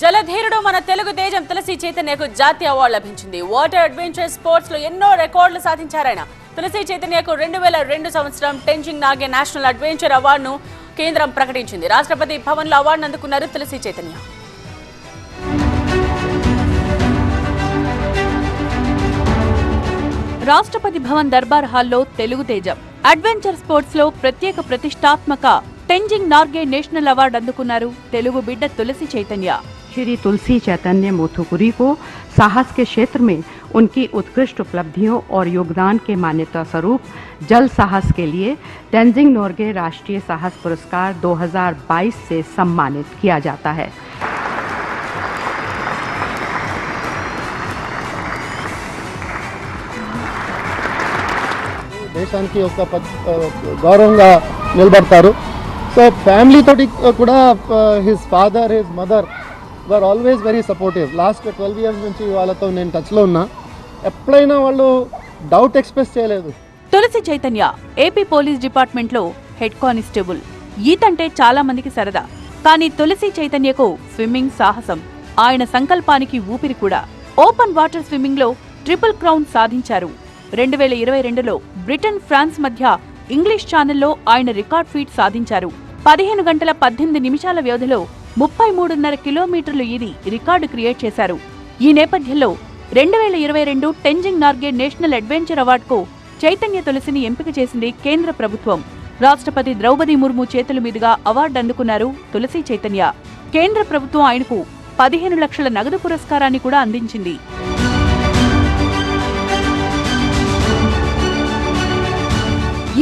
జలధీరుడు మన తెలుగు తేజం తులసి చైతన్యకు జాతీయ అవార్డు లభించింది. వాటర్ అడ్వెంచర్ స్పోర్ట్స్లో ఎన్నో రికార్డులు సాధించారాయన తులసి చైతన్యకు రెండు వేల రెండు సంవత్సరం టెన్జింగ్ నాగే నేషనల్ అడ్వెంచర్ అవార్డును కేంద్రం ప్రకటించింది. రాష్ట్రపతి భవన్లో అవార్డును అందుకున్నారు తులసి చైతన్య. రాష్ట్రపతి భవన్ దర్బార్ హాల్లో తెలుగు తేజం. అడ్వెంచర్ స్పోర్ట్స్లో ప్రత్యేక ప్రతిష్టాత్మక టెంజింగ్ నార్గే నేషనల్ అవార్డు అందుకున్నారు తెలుగు బిడ్డ తులసి చైతన్య श्री तुलसी चैतन्य मोथुपुरी को साहस के क्षेत्र में उनकी उत्कृष्ट उपलब्धियों और योगदान के मान्यता स्वरूप जल साहस के लिए टेंजिंग नोर्गे राष्ट्रीय साहस पुरस्कार 2022 से सम्मानित किया जाता है దేశానికి ఒక పద్- ఆ, గౌరవంగా నిలబడతారు సో ఫ్యామిలీ తోటి uh, కూడా his father his mother were always very supportive last twelve years నుంచి వాళ్ళతో నేను టచ్లో ఉన్నా. ఎప్పుడైనా వాళ్ళు డౌట్ ఎక్స్ప్రెస్ చేయలేదు. తులసి చైతన్య ఏపీ పోలీస్ డిపార్ట్మెంట్లో హెడ్ కానిస్టేబుల్ ఈతంటే చాలా మందికి సరదా. కానీ తులసి చైతన్యకు స్విమ్మింగ్ సాహసం. ఆయన సంకల్పానికి ఊపిరి కూడా. ఓపెన్ వాటర్ స్విమ్మింగ్లో ట్రిపుల్ క్రౌన్ సాధించారు. రెండు వేల ఇరవై రెండులో బ్రిటన్ ఫ్రాన్స్ మధ్య ఇంగ్లీష్ ఛానల్లో ఆయన రికార్డ్ ఫీట్ సాధించారు. పదిహేను గంటల పద్దెనిమిది నిమిషాల వ్యవధిలో ముప్పై మూడున్నర కిలోమీటర్లు ఈది రికార్డు క్రియేట్ చేశారు. ఈ నేపథ్యంలో రెండు వేల ఇరవై రెండు టెంజింగ్ నార్గే నేషనల్ అడ్వెంచర్ అవార్డుకు చైతన్య తులసిని ఎంపిక చేసింది కేంద్ర ప్రభుత్వం. రాష్ట్రపతి ద్రౌపది ముర్ము చేతుల మీదుగా అవార్డు అందుకున్నారు తులసి చైతన్య. కేంద్ర ప్రభుత్వం ఆయనకు పదిహేను లక్షల నగదు పురస్కారాన్ని కూడా అందించింది.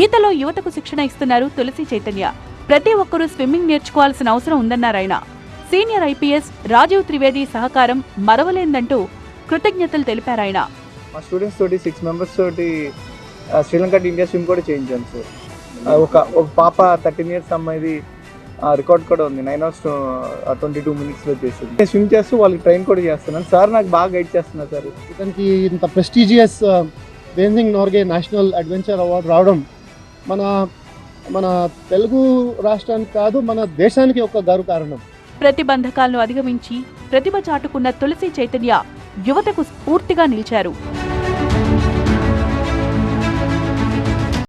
ఈతలో యువతకు శిక్షణ ఇస్తున్నారు తులసి చైతన్య. ప్రతి ఒక్కరూ స్విమ్మింగ్ నేర్చుకోవాల్సిన అవసరం ఉందన్నారాయన సీనియర్ ఐపీఎస్ రాజీవ్ త్రివేది సహకారం మరవలేందంటూ కృతజ్ఞతలు తెలిపారాయన మా స్టూడెంట్స్ తోటి సిక్స్ మెంబర్స్ తోటి శ్రీలంక టు ఇండియా స్విమ్ కూడా చేయించాను సార్. ఒక ఒక పాప థర్టీన్ ఇయర్స్ అమ్మాయిది రికార్డ్ కూడా ఉంది. నైన్ అవర్స్ ట్వంటీ టూ మినిట్స్లో చేసింది. నేను స్విమ్ చేస్తూ వాళ్ళకి ట్రైన్ కూడా చేస్తున్నాను. సార్ నాకు బాగా గైడ్ చేస్తున్నారు సార్. ఇతనికి ఇంత prestigious Tenzing Norgay national adventure award రావడం మన మన తెలుగు రాష్ట్రానికి కాదు మన దేశానికి ఒక గర్వకారణం ప్రతిబంధకాలను అధిగమించి ప్రతిభ చాటుకున్న తులసి చైతన్య యువతకు స్ఫూర్తిగా నిలిచారు.